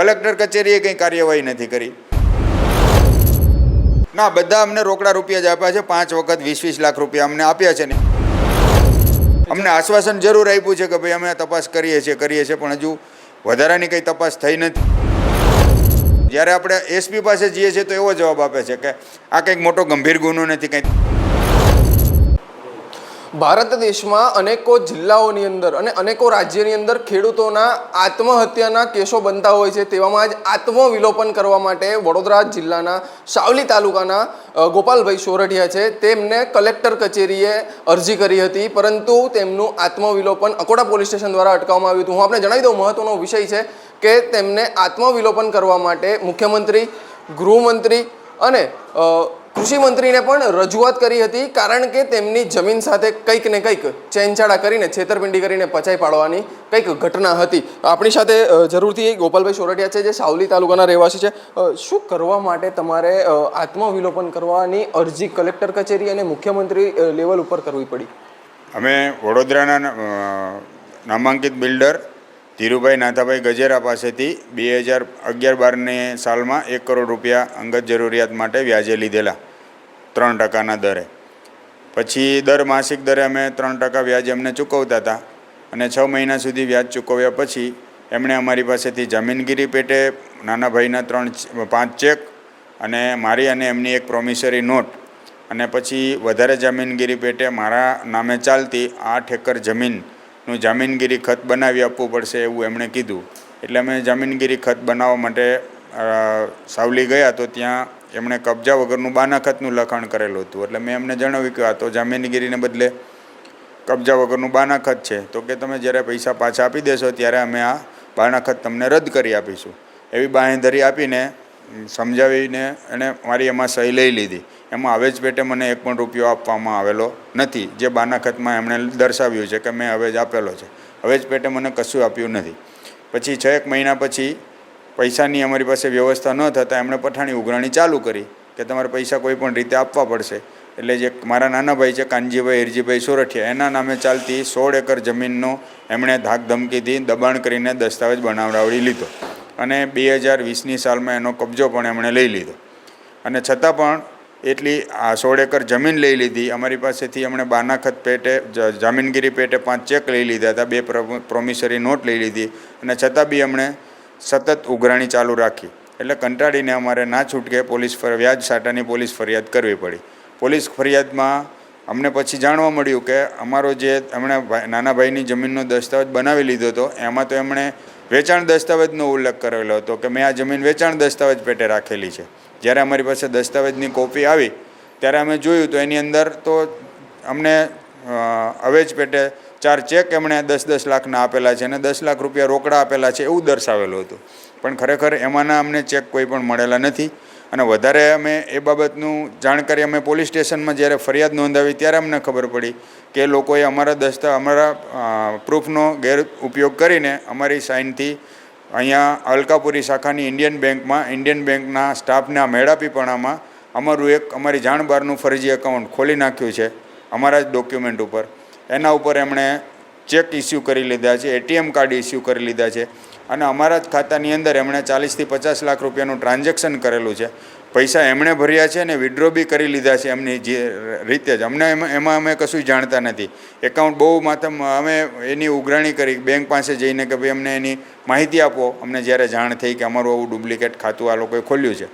Collector કચેરીએ કંઈ કાર્યવાહી નથી કરી. ના, બધા અમને રોકડા રૂપિયા જ આપ્યા છે. પાંચ વખત વીસ વીસ લાખ રૂપિયા અમને આપ્યા છે ને. અમને આશ્વાસન જરૂર આપ્યું છે કે ભાઈ અમે તપાસ કરીએ છીએ કરીએ છીએ, પણ હજુ વધારાની કંઈ તપાસ થઈ નથી. જ્યારે આપણે એસપી પાસે જઈએ છીએ તો એવો જવાબ આપે છે કે આ કંઈક મોટો ગંભીર ગુનો નથી કંઈક ભારત દેશમાં અનેકો જિલ્લાઓની અંદર અને અનેકો રાજ્યની અંદર ખેડૂતોના આત્મહત્યાના કેસો બનતા હોય છે તેવામાં જ આત્મવિલોપન કરવા માટે વડોદરા જિલ્લાના સાવલી તાલુકાના ગોપાલભાઈ સોરઠિયા છે. તેમને કલેક્ટર કચેરીએ અરજી કરી હતી, પરંતુ તેમનું આત્મવિલોપન અકોટા પોલીસ સ્ટેશન દ્વારા અટકાવવામાં આવ્યું હતું. હું આપણે જણાવી દઉં, મહત્વનો વિષય છે કે તેમને આત્મવિલોપન કરવા માટે મુખ્યમંત્રી, ગૃહમંત્રી અને અ, કૃષિ મંત્રીને પણ રજૂઆત કરી હતી કારણ કે તેમની જમીન સાથે કંઈક ને કંઈક ચેનચાળા કરીને છેતરપિંડી કરીને પચાઈ પાડવાની કંઈક ઘટના હતી. આપણી સાથે જરૂરથી ગોપાલભાઈ સોરઠિયા છે જે સાવલી તાલુકાના રહેવાસી છે. શું કરવા માટે તમારે આત્મવિલોપન કરવાની અરજી કલેક્ટર કચેરી અને મુખ્યમંત્રી લેવલ ઉપર કરવી પડી? અમે વડોદરાના નામાંકિત બિલ્ડર ધીરુભાઈ નાથાભાઈ ગજેરા પાસેથી બે હજાર અગિયાર બારની સાલમાં એક કરોડ રૂપિયા અંગત જરૂરિયાત માટે વ્યાજે લીધેલા. ત્રણ ટકાના દરે. પછી દર માસિક દરે અમે ત્રણ ટકા વ્યાજ એમને ચૂકવતા હતા. અને છ મહિના સુધી વ્યાજ ચૂકવ્યા પછી એમણે અમારી પાસેથી જમીનગીરી પેટે નાના ભાઈના ત્રણ પાંચ ચેક અને મારી અને એમની એક પ્રોમિસરી નોટ અને પછી વધારે જમીનગીરી પેટે મારા નામે ચાલતી આઠ એકર જમીનનું જમીનગીરી ખત બનાવી આપવું પડશે એવું એમણે કીધું. એટલે અમે જમીનગીરી ખત બનાવવા માટે સાવલી ગયા તો ત્યાં એમણે કબજા વગરનું બાનાખતનું લખાણ કરેલું હતું. એટલે મેં એમને જણાવ્યું કે આ તો જામીનગીરીને બદલે કબજા વગરનું બાનાખત છે. તો કે તમે જ્યારે પૈસા પાછા આપી દેશો ત્યારે અમે આ બાનાખત તમને રદ કરી આપીશું. એવી બાંહેધરી આપીને સમજાવીને એણે મારી એમાં સહી લઈ લીધી. એમાં હવે જ પેટે મને એક પણ રૂપિયો આપવામાં આવેલો નથી, જે બાનાખતમાં એમણે દર્શાવ્યું છે કે મેં હવે જ આપેલો છે. હવે જ પેટે મને કશું આપ્યું નથી. પછી છ એક મહિના પછી પૈસાની અમારી પાસે વ્યવસ્થા ન થતાં એમણે પઠાણી ઉઘરાણી ચાલુ કરી કે તમારે પૈસા કોઈ પણ રીતે આપવા પડશે. એટલે જે મારા નાના ભાઈ છે, કાનજીભાઈ, હિરજીભાઈ સોરઠિયા, એના નામે ચાલતી સોળ એકર જમીનનો એમણે ધાક ધમકીથી દબાણ કરીને દસ્તાવેજ બનાવડાવડી લીધો અને બે હજાર વીસની સાલમાં એનો કબજો પણ એમણે લઈ લીધો. અને છતાં પણ એટલી આ સોળ એકર જમીન લઈ લીધી. અમારી પાસેથી એમણે બાનાખત પેટે જામીનગીરી પેટે પાંચ ચેક લઈ લીધા હતા, બે પ્રો- પ્રોમિસરી નોટ લઈ લીધી અને છતાં બી એમણે સતત ઉઘરાણી ચાલુ રાખી. એટલે કંટાળીને અમારે ના છૂટકે પોલીસ વ્યાજ સાટાની પોલીસ ફરિયાદ કરવી પડી. પોલીસ ફરિયાદમાં અમને પછી જાણવા મળ્યું કે અમારો જે એમણે નાના ભાઈની જમીનનો દસ્તાવેજ બનાવી લીધો હતો, એમાં તો એમણે વેચાણ દસ્તાવેજનો ઉલ્લેખ કરેલો હતો કે મેં આ જમીન વેચાણ દસ્તાવેજ પેટે રાખેલી છે. જ્યારે અમારી પાસે દસ્તાવેજની કોપી આવી, ત્યારે અમે જોયું તો એની અંદર તો અમને અવેજ પેટે ચાર ચેક એમણે દસ દસ લાખના આપેલા છે અને દસ લાખ રૂપિયા રોકડા આપેલા છે એવું દર્શાવેલું હતું. પણ ખરેખર એમાંના અમને ચેક કોઈ પણ મળેલા નથી અને વધારે અમે એ બાબતનું જાણકારી અમે પોલીસ સ્ટેશનમાં જ્યારે ફરિયાદ નોંધાવી ત્યારે અમને ખબર પડી કે લોકોએ અમારા દસ્તા અમારા પ્રૂફનો ગેર ઉપયોગ કરીને અમારી સાઇનથી અહીંયા અલકાપુરી શાખાની ઇન્ડિયન બેંકમાં, ઇન્ડિયન બેંકના સ્ટાફના મેળાપીપણામાં અમારું એક અમારી જાણ બહારનું ફરજી એકાઉન્ટ ખોલી નાખ્યું છે અમારા જ ડોક્યુમેન્ટ ઉપર. એના ઉપર એમણે ચેક ઇસ્યુ કરી લીધા છે એટીએમ કાર્ડ ઇસ્યુ કરી લીધા છે અને અમારા જ ખાતાની અંદર એમણે ચાલીસથી પચાસ લાખ રૂપિયાનું ટ્રાન્ઝેક્શન કરેલું છે. પૈસા એમણે ભર્યા છે અને વિડ્રો બી કરી લીધા છે એમની જે રીતે જ. અમને એમાં અમે કશું જાણતા નથી. એકાઉન્ટ બહુ માથમ, અમે એની ઉઘરાણી કરી બેંક પાસે જઈને કે ભાઈ અમને એની માહિતી આપો. અમને જ્યારે જાણ થઈ કે અમારું આવું ડુપ્લિકેટ ખાતું આ લોકોએ ખોલ્યું છે.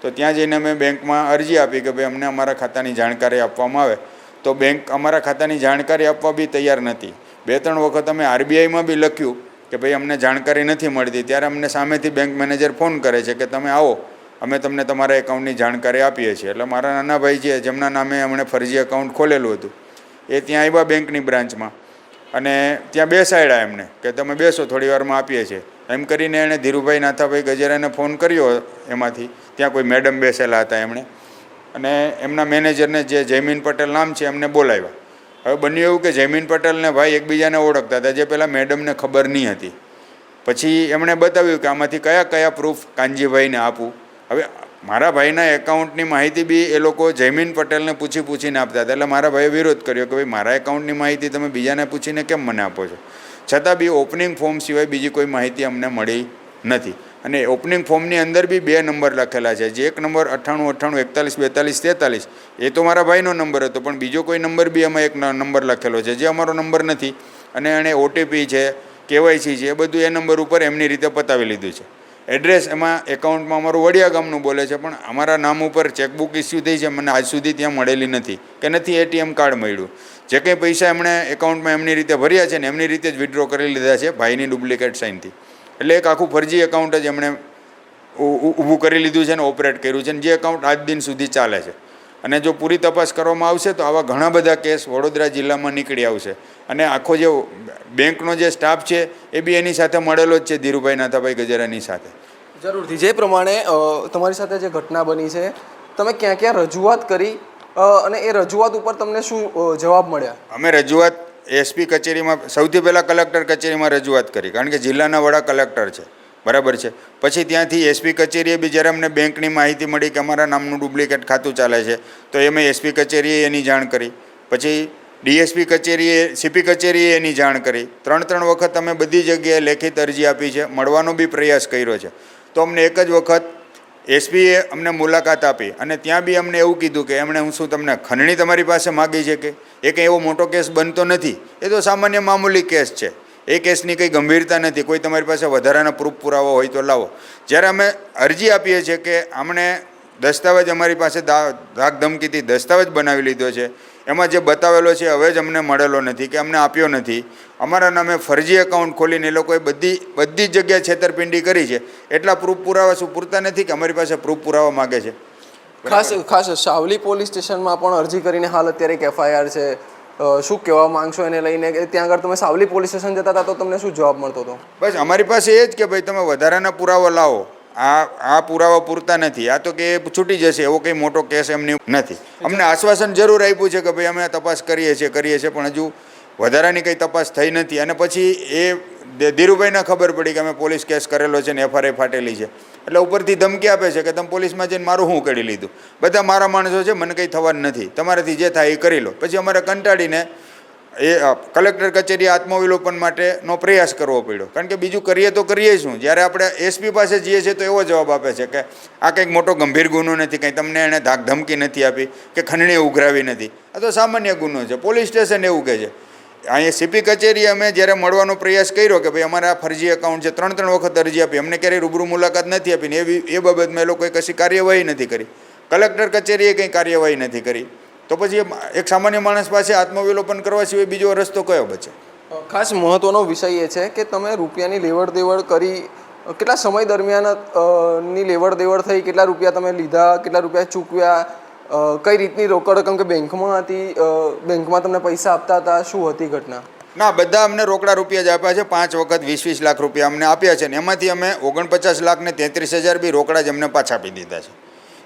તો ત્યાં જઈને અમે બેંકમાં અરજી આપી કે ભાઈ અમને અમારા ખાતાની જાણકારી આપવામાં આવે. તો બેંક અમારા ખાતાની જાણકારી આપવા બી તૈયાર નથી. બે ત્રણ વખત અમે આરબીઆઈમાં બી લખ્યું કે ભાઈ અમને જાણકારી નથી મળતી. ત્યારે અમને સામેથી બેંક મેનેજર ફોન કરે છે કે તમે આવો, અમે તમને તમારા એકાઉન્ટની જાણકારી આપીએ છીએ. એટલે મારા નાના ભાઈ છે જેમના નામે એમણે ફરજી એકાઉન્ટ ખોલેલું હતું, એ ત્યાં આવ્યા બેંકની બ્રાન્ચમાં. અને ત્યાં બેસાડ્યા એમને કે તમે બેસો, થોડી વારમાં આપીએ છીએ. એમ કરીને એણે ધીરુભાઈ નાથાભાઈ ગજેરાને ફોન કર્યો એમાંથી. ત્યાં કોઈ મેડમ બેસેલા હતા એમણે. અને એમના મેનેજરને જે જયમીન પટેલ નામ છે, એમને બોલાવ્યા. હવે બન્યું એવું કે જયમીન પટેલને ભાઈ એકબીજાને ઓળખતા હતા, જે પહેલાં મેડમને ખબર નહીં હતી. પછી એમણે બતાવ્યું કે આમાંથી કયા કયા પ્રૂફ કાનજીભાઈને આપું. હવે મારા ભાઈના એકાઉન્ટની માહિતી બી એ લોકો જયમીન પટેલને પૂછી પૂછીને આપતા હતા. એટલે મારા ભાઈએ વિરોધ કર્યો કે ભાઈ, મારા એકાઉન્ટની માહિતી તમે બીજાને પૂછીને કેમ મને આપો છો? છતાં બી ઓપનિંગ ફોર્મ સિવાય બીજી કોઈ માહિતી અમને મળી નથી. અને ઓપનિંગ ફોર્મની અંદર બી બે નંબર લખેલા છે. જે એક નંબર અઠ્ઠાણું અઠ્ઠાણું, એકતાલીસ, બેતાલીસ, તેતાલીસ, એ તો મારા ભાઈનો નંબર હતો, પણ બીજો કોઈ નંબર બી એમાં એક નંબર લખેલો છે, જે અમારો નંબર નથી. અને એણે ઓટીપી છે કેવાયસી છે, એ બધું એ નંબર ઉપર એમની રીતે પતાવી લીધું છે. એડ્રેસ એમાં એકાઉન્ટમાં અમારું વડિયા ગામનું બોલે છે, પણ અમારા નામ ઉપર ચેકબુક ઇસ્યુ થઈ છે, મને આજ સુધી ત્યાં મળેલી નથી, કે નથી એટીએમ કાર્ડ મળ્યું. જે કંઈ પૈસા એમણે એકાઉન્ટમાં એમની રીતે ભર્યા છે ને, એમની રીતે જ વિડ્રો કરી લીધા છે, ભાઈની ડુપ્લિકેટ સાઇનથી એટલે એક આખું ફરજી એકાઉન્ટ જ એમણે ઊભું કરી લીધું છે ને ઓપરેટ કર્યું છે ને જે એકાઉન્ટ આજ દિન સુધી ચાલે છે. અને જો પૂરી તપાસ કરવામાં આવશે તો આવા ઘણા બધા કેસ વડોદરા જિલ્લામાં નીકળી આવશે. અને આખો જે બેંકનો જે સ્ટાફ છે એ બી એની સાથે મળેલો જ છે ધીરુભાઈ નાથાભાઈ ગજેરાની સાથે. જરૂરથી. જે પ્રમાણે તમારી સાથે જે ઘટના બની છે તમે ક્યાં ક્યાં રજૂઆત કરી અને એ રજૂઆત ઉપર તમને શું જવાબ મળ્યા? અમે રજૂઆત એસપી કચેરીમાં, સૌથી પહેલાં કલેક્ટર કચેરીમાં રજૂઆત કરી, કારણ કે જિલ્લાના વડા કલેક્ટર છે. બરાબર છે? પછી ત્યાંથી એસપી કચેરીએ બી જ્યારે અમને બેંકની માહિતી મળી કે અમારા નામનું ડુપ્લિકેટ ખાતું ચાલે છે, તો એમે એસપી કચેરીએ એની જાણ કરી. પછી ડીએસપી કચેરીએ, સીપી કચેરીએ એની જાણ કરી. ત્રણ ત્રણ વખત અમે બધી જગ્યાએ લેખિત અરજી આપી છે, મળવાનો બી પ્રયાસ કર્યો છે. તો અમને એક જ વખત એસપીએ અમને મુલાકાત આપી અને ત્યાં બી અમને એવું કીધું કે એમણે હું શું તમને ખંડણી તમારી પાસે માગી છે કે? એ કંઈ એવો મોટો કેસ બનતો નથી. એ તો સામાન્ય મામૂલી કેસ છે. એ કેસની કંઈ ગંભીરતા નથી. કોઈ તમારી પાસે વધારાના પ્રૂફ પુરાવો હોય તો લાવો. જ્યારે અમે અરજી આપીએ છીએ કે આમણે દસ્તાવેજ અમારી પાસે દા ધમકીથી દસ્તાવેજ બનાવી લીધો છે એમાં જે બતાવેલો છે હવે જ અમને મળેલો નથી કે અમને આપ્યો નથી. અમારા નામે ફરજી એકાઉન્ટ ખોલીને એ લોકોએ બધી બધી જ જગ્યાએ છેતરપિંડી કરી છે. એટલા પ્રૂફ પુરાવા શું? પૂરતા નથી કે અમારી પાસે પ્રૂફ પુરાવા માગે છે? ખાસ ખાસ સાવલી પોલીસ સ્ટેશનમાં પણ અરજી કરીને હાલ અત્યારે એક એફઆઈઆર છે. શું કહેવા માંગશો એને લઈને? કે ત્યાં આગળ તમે સાવલી પોલીસ સ્ટેશન જતા હતા તો તમને શું જવાબ મળતો હતો? બસ અમારી પાસે એ જ કે ભાઈ તમે વધારાના પુરાવા લાવો. આ આ પુરાવા પૂરતા નથી. આ તો કે છૂટી જશે, એવો કંઈ મોટો કેસ એમની નથી. અમને આશ્વાસન જરૂર આપ્યું છે કે ભાઈ અમે તપાસ કરીએ છીએ કરીએ છીએ, પણ હજુ વધારાની કંઈ તપાસ થઈ નથી. અને પછી એ ધીરુભાઈને ખબર પડી કે અમે પોલીસ કેસ કરેલો છે ને એફઆરઆઈ ફાટેલી છે. એટલે ઉપરથી ધમકી આપે છે કે તમે પોલીસમાં જઈને મારું શું કરી લીધું? બધા મારા માણસો છે, મને કંઈ થવાનું નથી. તમારાથી જે થાય એ કરી લો. પછી અમારે કંટાળીને એ કલેક્ટર કચેરી આત્મવિલોપન માટેનો પ્રયાસ કરવો પડ્યો. કારણ કે બીજું કરીએ તો કરીએ શું? જ્યારે આપણે એસપી પાસે જઈએ છીએ તો એવો જવાબ આપે છે કે આ કંઈક મોટો ગંભીર ગુનો નથી, કંઈ તમને એણે ધાક ધમકી નથી આપી કે ખંડણી ઉઘરાવી નથી. આ તો સામાન્ય ગુનો છે. પોલીસ સ્ટેશન એવું કહે છે. અહીંયા સીપી કચેરી અમે જ્યારે મળવાનો પ્રયાસ કર્યો કે ભાઈ અમારા ફરજી એકાઉન્ટ છે ત્રણ ત્રણ વખત અરજી આપી, અમને ક્યારેય રૂબરૂ મુલાકાત નથી આપી ને એવી, એ બાબતમાં એ લોકોએ કશી કાર્યવાહી નથી કરી. કલેક્ટર કચેરીએ કંઈ કાર્યવાહી નથી કરી. તો પછી એક સામાન્ય માણસ પાસે આત્મવિલોપન કરવા સિવાય બીજો રસ્તો કયો બચે? ખાસ મહત્વનો વિષય એ છે કે તમે રૂપિયાની લેવડ દેવડ કરી કેટલા સમય દરમિયાનની લેવડ દેવડ થઈ કેટલા રૂપિયા તમે લીધા કેટલા રૂપિયા ચૂકવ્યા કઈ રીતની રોકડ રકમ કે બેંકમાં હતી બેંકમાં તમને પૈસા આપતા હતા શું હતી ઘટના? ના બધા અમને રોકડા રૂપિયા જ આપ્યા છે પાંચ વખત વીસ વીસ લાખ રૂપિયા અમને આપ્યા છે ને એમાંથી અમે ઓગણપચાસ લાખ ને તેત્રીસ હજાર બી રોકડા જ અમને પાછા આપી દીધા છે.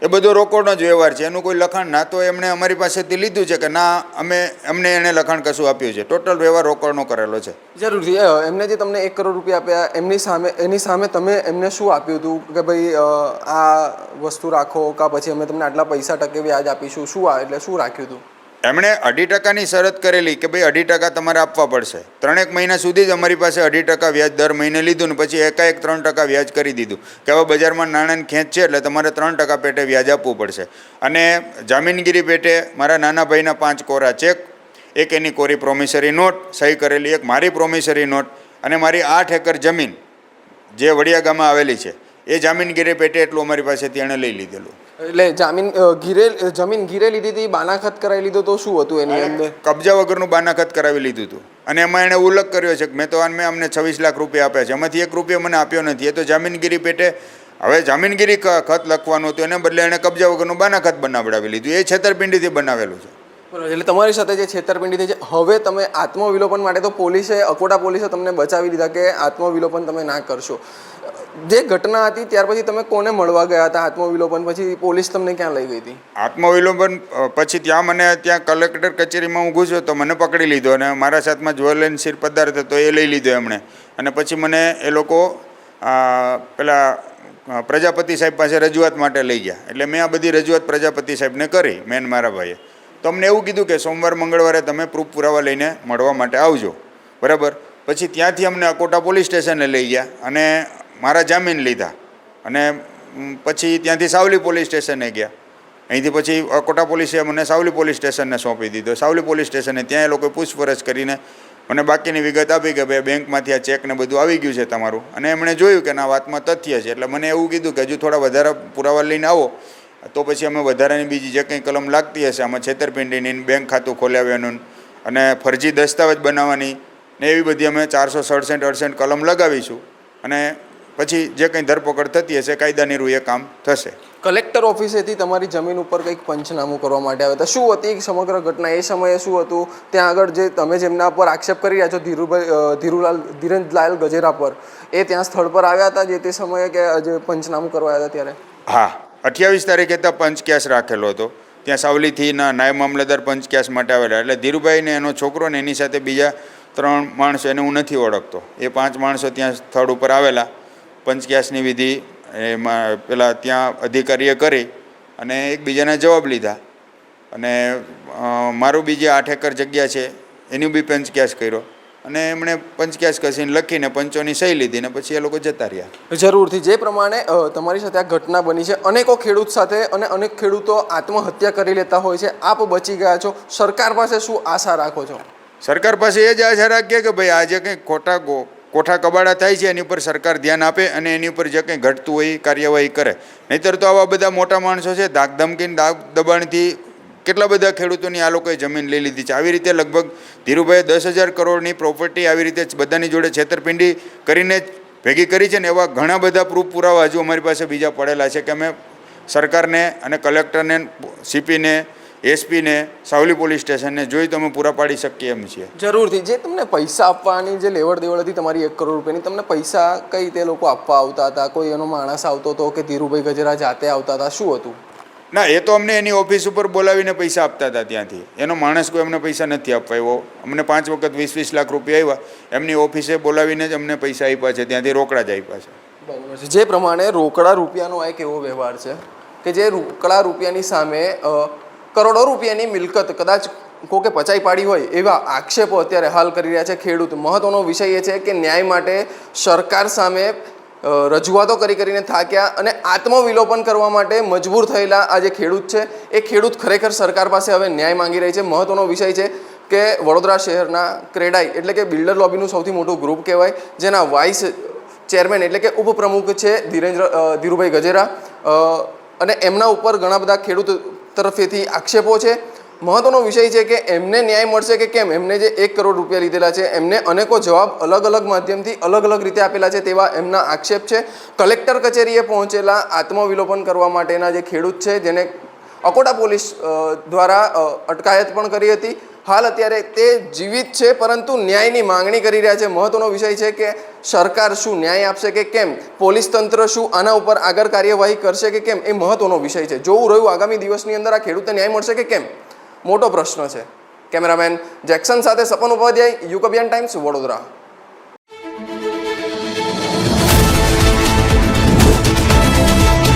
એ બધો રોકડનો જ વ્યવહાર છે. એનું કોઈ લખાણ ના, તો એમણે અમારી પાસેથી લીધું છે કે ના, અમે એમને એણે લખાણ કશું આપ્યું છે. ટોટલ વ્યવહાર રોકડનો કરેલો છે. જરૂરથી એમને જે તમને એક કરોડ રૂપિયા આપ્યા, એમની સામે, એની સામે તમે એમને શું આપ્યું હતું? કે ભાઈ આ વસ્તુ રાખો, કાં પછી અમે તમને આટલા પૈસા ટકે વ્યાજ આપીશું, શું એટલે શું રાખ્યું હતું? એમણે અઢી ટકાની શરત કરેલી કે ભાઈ અઢી ટકા તમારે આપવા પડશે. ત્રણેક મહિના સુધી જ અમારી પાસે અઢી ટકા વ્યાજ દર મહિને લીધું ને પછી એકાએક ત્રણ ટકા વ્યાજ કરી દીધું. કે હવે બજારમાં નાણાંની ખેંચ છે એટલે તમારે ત્રણ ટકા પેટે વ્યાજ આપવું પડશે. અને જામીનગીરી પેટે મારા નાના ભાઈના પાંચ કોરા ચેક, એક એની કોરી પ્રોમિસરી નોટ સહી કરેલી એક મારી પ્રોમિસરી નોટ અને મારી આઠ એકર જમીન જે વડિયા ગામમાં આવેલી છે. એ જામીનગીરી પેટે એટલું અમારી પાસેથી એણે લઈ લીધેલું. એટલે જામીન ઘીરે જમીન ઘીરે લીધી હતી બાનાખત કરાવી લીધો તો શું હતું એની અંદર? કબજા વગરનું બાનાખત કરાવી લીધું હતું. અને એમાં એણે ઉલ્લેખ કર્યો છે કે મેં તો મેં અમને છવ્વીસ લાખ રૂપિયા આપ્યા છે. એમાંથી એક રૂપિયો મને આપ્યો નથી. એ તો જામીનગીરી પેટે હવે જામીનગીરી ખત લખવાનું હતું એને બદલે એણે કબજા વગરનું બાનાખત બનાવડાવી લીધું. એ છેતરપિંડીથી બનાવેલું છે. એટલે તમારી સાથે જે છેતરપિંડી થઈ છે હવે તમે આત્મવિલોપન માટે તો પોલીસે અકોટા પોલીસે તમને બચાવી દીધા કે આત્મવિલોપન તમે ના કરશો. જે ઘટના હતી, ત્યાર પછી તમે કોને મળવા ગયા હતા આત્મવિલોપન? પછી પોલીસ તમને ક્યાં લઈ ગઈ હતી? આત્મવિલોપન પછી ત્યાં મને ત્યાં કલેક્ટર કચેરીમાં હું ઘૂસ્યો તો મને પકડી લીધો અને મારા સાથમાં જ્વેલન શિર પદાર્થ હતો, એ લઈ લીધો એમણે. અને પછી મને એ લોકો પેલા પ્રજાપતિ સાહેબ પાસે રજૂઆત માટે લઈ ગયા. એટલે મેં આ બધી રજૂઆત પ્રજાપતિ સાહેબને કરી, મેન મારા ભાઈએ. તો અમને એવું કીધું કે સોમવાર, મંગળવારે તમે પ્રૂફ પુરાવા લઈને મળવા માટે આવજો. બરાબર? પછી ત્યાંથી અમને અકોટા પોલીસ સ્ટેશને લઈ ગયા અને મારા જામીન લીધા. અને પછી ત્યાંથી સાવલી પોલીસ સ્ટેશને ગયા. અહીંથી પછી અકોટા પોલીસે મને સાવલી પોલીસ સ્ટેશનને સોંપી દીધો. સાવલી પોલીસ સ્ટેશને ત્યાં એ લોકોએ પૂછપરછ કરીને મને બાકીની વિગત આપી કે ભાઈ, બેંકમાંથી આ ચેક ને બધું આવી ગયું છે તમારું. અને એમણે જોયું કે ના વાતમાં તથ્ય છે. એટલે મને એવું કીધું કે હજુ થોડા વધારે પુરાવા લઈને આવો. તો પછી અમે વધારાની બીજી જે કંઈ કલમ લાગતી હશે, આમાં છેતરપિંડીની, બેંક ખાતું ખોલાવ્યાનું અને ફરજી દસ્તાવેજ બનાવવાની ને એવી બધી અમે ચારસો સડસઠ અડસઠ કલમ લગાવીશું. અને પછી જે કંઈ ધરપકડ થતી હશે કાયદાની રૂએ કામ થશે. કલેક્ટર ઓફિસેથી તમારી જમીન ઉપર કંઈક પંચનામું કરવા માટે આવ્યા હતા શું હતી સમગ્ર ઘટના? એ સમયે શું હતું? ત્યાં આગળ જે તમે જેમના પર આક્ષેપ કરી રહ્યા છો ધીરુભાઈ ધીરુલાલ ધીરજલાલ ગજેરા પર એ ત્યાં સ્થળ પર આવ્યા હતા જે તે સમયે કે જે પંચનામું કરવા આવ્યા હતા ત્યારે? હા. અઠ્યાવીસ તારીખે ત્યાં કેસ રાખેલો હતો. ત્યાં સાવલીથી ના નાયબ મામલતદાર પંચક્યાસ માટે આવેલા. એટલે ધીરુભાઈને એનો છોકરો ને એની સાથે બીજા ત્રણ માણસો એને હું નથી ઓળખતો. એ પાંચ માણસો ત્યાં સ્થળ ઉપર આવેલા. પંચક્યાસની વિધિ એમાં પેલા ત્યાં અધિકારીએ કરી અને એકબીજાના જવાબ લીધા. અને મારું બી જે આઠ એકર જગ્યા છે એનું બી પંચક્યાસ કર્યો. અને એમણે પંચક્યાસ કસીને લખીને પંચોની સહી લીધી ને પછી એ લોકો જતા રહ્યા. જરૂરથી જે પ્રમાણે તમારી સાથે આ ઘટના બની છે અનેકો ખેડૂત સાથે અને અનેક ખેડૂતો આત્મહત્યા કરી લેતા હોય છે આપ બચી ગયા છો. સરકાર પાસે શું આશા રાખો છો? સરકાર પાસે એ જ આશા રાખીએ કે ભાઈ આજે કંઈ ખોટા ગો- કોઠા કબાડા થાય છે, એની ઉપર સરકાર ધ્યાન આપે અને એની ઉપર જે કંઈ ઘટતું હોય એ કાર્યવાહી કરે. નહીંતર તો આવા બધા મોટા માણસો છે ધાક ધમકીને દાગ દબાણથી કેટલા બધા ખેડૂતોની આ લોકોએ જમીન લઈ લીધી છે. આવી રીતે લગભગ ધીરુભાઈએ દસ હજાર કરોડની પ્રોપર્ટી આવી રીતે બધાની જોડે છેતરપિંડી કરીને ભેગી કરી છે ને એવા ઘણા બધા પ્રૂફ પુરાવા હજુ અમારી પાસે બીજા પડેલા છે કે અમે સરકારને અને કલેક્ટરને સીપીને એસપીને સાવલી પોલીસ સ્ટેશનને જોઈ તમે પૂરા પાડી શકીએ એમ છીએ. જરૂરથી. જે તમને પૈસા આપવાની જે લેવડ દેવડ હતી તમારી એક કરોડ રૂપિયાની તમને પૈસા કઈ રીતે લોકો આપવા આવતા હતા? કોઈ એનો માણસ આવતો હતો કે ધીરુભાઈ ગજેરા જાતે આવતા હતા? શું હતું? ના એ તો અમને એની ઓફિસ ઉપર બોલાવીને પૈસા આપતા હતા ત્યાંથી. એનો માણસ કોઈ અમને પૈસા નથી આપવા એવો અમને પાંચ વખત વીસ વીસ લાખ રૂપિયા આવ્યા એમની ઓફિસે બોલાવીને જ અમને પૈસા આપ્યા છે. ત્યાંથી રોકડા જ આપ્યા છે. બરાબર છે. જે પ્રમાણે રોકડા રૂપિયાનો આ એક એવો વ્યવહાર છે કે જે રોકડા રૂપિયાની સામે કરોડો રૂપિયાની મિલકત કદાચ કોકે પચાઈ પાડી હોય એવા આક્ષેપો અત્યારે હાલ કરી રહ્યા છે ખેડૂત. મહત્વનો વિષય એ છે કે ન્યાય માટે સરકાર સામે રજૂઆતો કરી કરીને થાક્યા અને આત્મવિલોપન કરવા માટે મજબૂર થયેલા આ જે ખેડૂત છે, એ ખેડૂત ખરેખર સરકાર પાસે હવે ન્યાય માંગી રહી છે. મહત્વનો વિષય છે કે વડોદરા શહેરના ક્રેડાઈ એટલે કે બિલ્ડર લોબીનું સૌથી મોટું ગ્રુપ કહેવાય, જેના વાઇસ ચેરમેન એટલે કે ઉપપ્રમુખ છે ધીરેન્દ્ર ધીરુભાઈ ગજેરા. અને એમના ઉપર ઘણા બધા ખેડૂત તરફેથી આક્ષેપો છે. મહત્વનો વિષય છે કે એમને ન્યાય મળશે કે કેમ? એમને જે એક કરોડ રૂપિયા લીધેલા છે, એમને અનેકો જવાબ અલગ અલગ માધ્યમથી અલગ અલગ રીતે આપેલા છે તેવા એમના આક્ષેપ છે. કલેક્ટર કચેરીએ પહોંચેલા આત્મવિલોપન કરવા માટેના જે ખેડૂત છે, જેને અકોટા પોલીસ દ્વારા અટકાયત પણ કરી હતી. હાલ અત્યારે તે જીવિત છે, પરંતુ ન્યાયની માંગણી કરી રહ્યા છે. મહત્વનો વિષય છે કે સરકાર શું ન્યાય આપશે કે કેમ? પોલીસ તંત્ર શું આના ઉપર આગળ કાર્યવાહી કરશે કે કેમ? એ મહત્વનો વિષય છે. જોવું રહ્યું આગામી દિવસની અંદર આ ખેડૂતને ન્યાય મળશે કે કેમ? મોટો પ્રશ્ન છે. કેમેરામેન જેક્સન સાથે સપન ઉપાધ્યાય યુક અભિયાન ટાઈમ્સ, વડોદરા.